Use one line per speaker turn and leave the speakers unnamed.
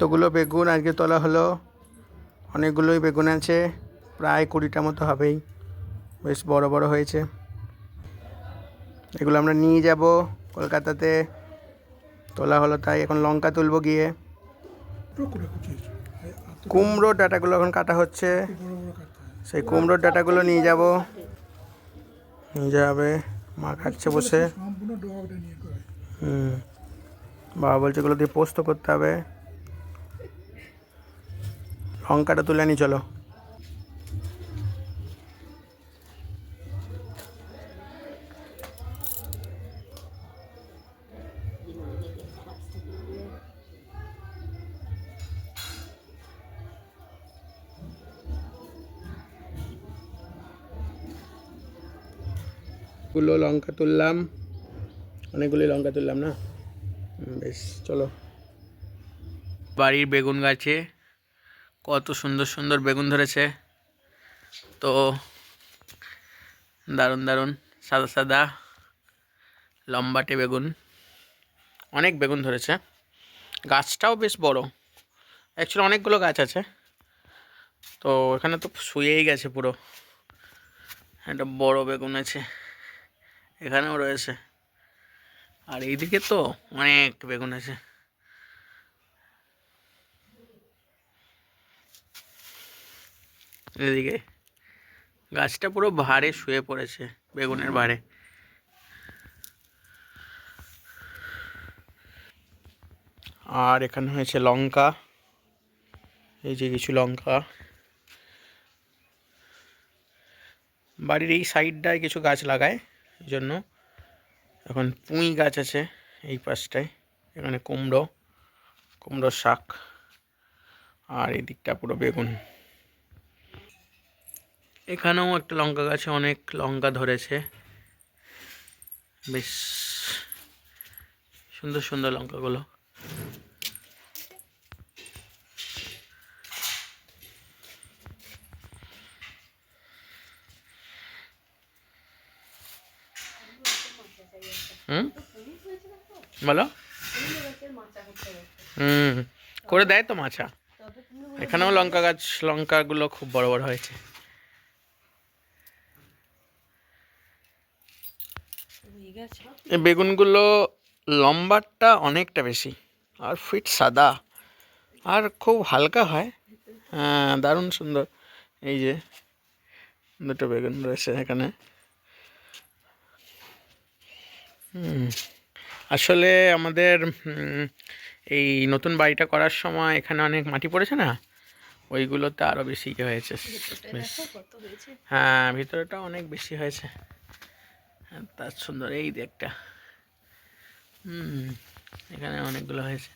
এতগুলো বেগুন আজকে তোলা হলো? অনেকগুলোই বেগুন আছে, প্রায় কুড়িটা মতো হবেই। বেশ বড় বড় হয়েছে। এগুলো আমরা নিয়ে যাব কলকাতাতে। তোলা হলো তাই এখন লঙ্কা তুলব গিয়ে।
টুকরো কুচিয়েছো এত
কুমড়ো ডাটাগুলো এখন কাটা হচ্ছে। সেই কুমড়োর ডাটাগুলো নিয়ে যাব। নিয়ে যাবে। মা খাচ্ছে বসে। হুম। বাবা বলছে এগুলো দিয়ে পোস্ত করতে হবে। লঙ্কাটা তুলে নি, চলো। গুলো লঙ্কা তুললাম। অনেকগুলি লঙ্কা তুললাম না? বেশ, চলো। বাড়ির বেগুন গাছে কত সুন্দর সুন্দর বেগুন ধরেছে। তো দারুণ দারুণ, সাদা সাদা, লম্বাটে বেগুন। অনেক বেগুন ধরেছে। গাছটাও বেশ বড়। অ্যাকচুয়ালি অনেকগুলো গাছ আছে। তো এখানে তো শুয়েই গেছে পুরো। একটা বড় বেগুন আছে। এখানেও রয়েছে। আর এইদিকে তো অনেক বেগুন আছে। এদিকে। গাছটা পুরো ভারে শুয়ে পড়েছে, বেগুনের ভারে। আর এখানে হয়েছে লঙ্কা, এই যে কিছু লঙ্কা। বাড়ির এই সাইডটায় কিছু গাছ লাগায়, এই জন্য এখন পুঁই গাছ আছে এই পাশটায়, এখানে কুমড়ো, কুমড়োর শাক, আর এই দিকটা পুরো বেগুন। এখানেও একটা লঙ্কা গাছে অনেক লঙ্কা ধরেছে। বেশ সুন্দর সুন্দর লঙ্কাগুলো। হুম? বলো। হুম, করে দেয় তো মাছা। এখানেও লঙ্কা গাছ, লঙ্কাগুলো খুব বড় বড় হয়েছে। এই বেগুনগুলো লম্বাটা অনেকটা বেশি আর ফিট সাদা আর খুব হালকা হয়। হ্যাঁ দারুণ সুন্দর। এই যে দুটো বেগুন রয়েছে এখানে। আসলে আমাদের এই নতুন বাড়িটা করার সময় এখানে অনেক মাটি পড়েছে না? ওইগুলোতে আরও বেশি হয়েছে। হ্যাঁ ভিতরেটা অনেক বেশি হয়েছে। হ্যাঁ, তার সুন্দর এই দেখটা হুম এখানে অনেকগুলো হয়েছে।